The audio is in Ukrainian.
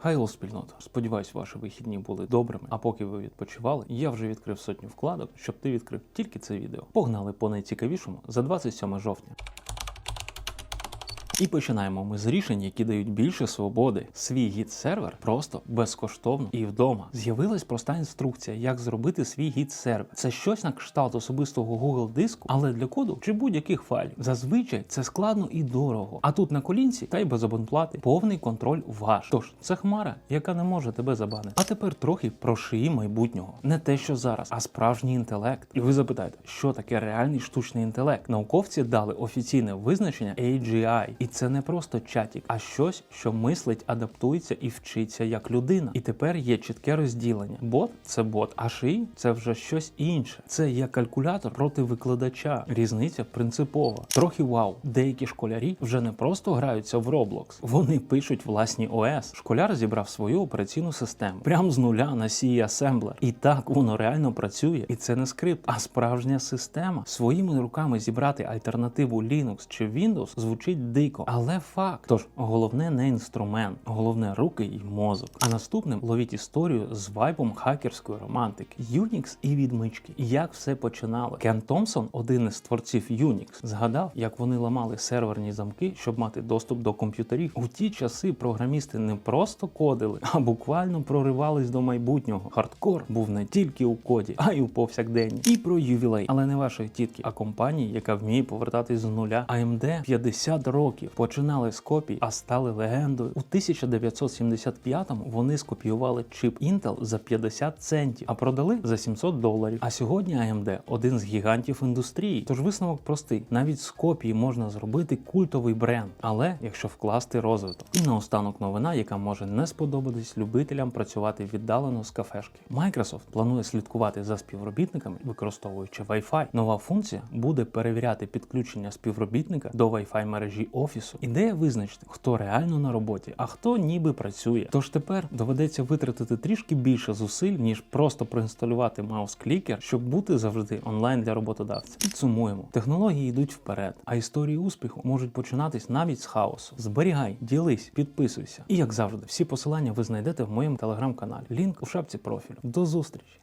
Хайло спільнота. Сподіваюсь, ваші вихідні були добрими. А поки ви відпочивали, я вже відкрив сотню вкладок, щоб ти відкрив тільки це відео. Погнали по найцікавішому за 27 жовтня. І починаємо ми з рішень, які дають більше свободи. Свій гід-сервер просто безкоштовно і вдома. З'явилась проста інструкція, як зробити свій гід-сервер. Це щось на кшталт особистого Google диску, але для коду чи будь-яких файлів. Зазвичай це складно і дорого. А тут на колінці та й без абонплати повний контроль ваш. Тож це хмара, яка не може тебе забанити. А тепер трохи про шиї майбутнього. Не те, що зараз, а справжній інтелект. І ви запитаєте, що таке реальний штучний інтелект? Науковці дали офіційне визначення AGI. І це не просто чатік, а щось, що мислить, адаптується і вчиться як людина. І тепер є чітке розділення. Бот це бот, а шиї це вже щось інше. Це є калькулятор проти викладача. Різниця принципова. Трохи вау. Деякі школярі вже не просто граються в Roblox, вони пишуть власні ОС. Школяр зібрав свою операційну систему прямо з нуля на C Assembler. І так воно реально працює. І це не скрипт, а справжня система. Своїми руками зібрати альтернативу Linux чи Windows звучить дико, але факт. Тож головне не інструмент, головне руки і мозок. А наступним ловіть історію з вайбом хакерської романтики, Unix і відмички. Як все починало. Кен Томпсон, один із творців Unix, згадав, як вони ламали серверні замки, щоб мати доступ до комп'ютерів. У ті часи програмісти не просто кодили, а буквально проривались до майбутнього. Хардкор був не тільки у коді, а й у повсякденні. І про ювілей, але не вашої тітки, а компанії, яка вміє повертатись з нуля. AMD 50 років починали з копій, а стали легендою. У 1975-му вони скопіювали чип Intel за 50 центів, а продали за 700 доларів. А сьогодні AMD один з гігантів індустрії. Тож висновок простий: навіть з копії можна зробити культовий бренд, але якщо вкласти розвиток. І наостанок новина, яка може не сподобатись любителям працювати віддалено з кафешки. Microsoft планує слідкувати за співробітниками, використовуючи Wi-Fi. Нова функція буде перевіряти підключення співробітника до Wi-Fi мережі офісу. Ідея визначити, хто реально на роботі, а хто ніби працює. Тож тепер доведеться витратити трішки більше зусиль, ніж просто проінсталювати маус-клікер, щоб бути завжди онлайн для роботодавця. Підсумуємо, технології йдуть вперед, а історії успіху можуть починатись навіть з хаосу. Зберігай, ділись, підписуйся. І як завжди, всі посилання ви знайдете в моєму телеграм-каналі. Лінк у шапці профілю. До зустрічі!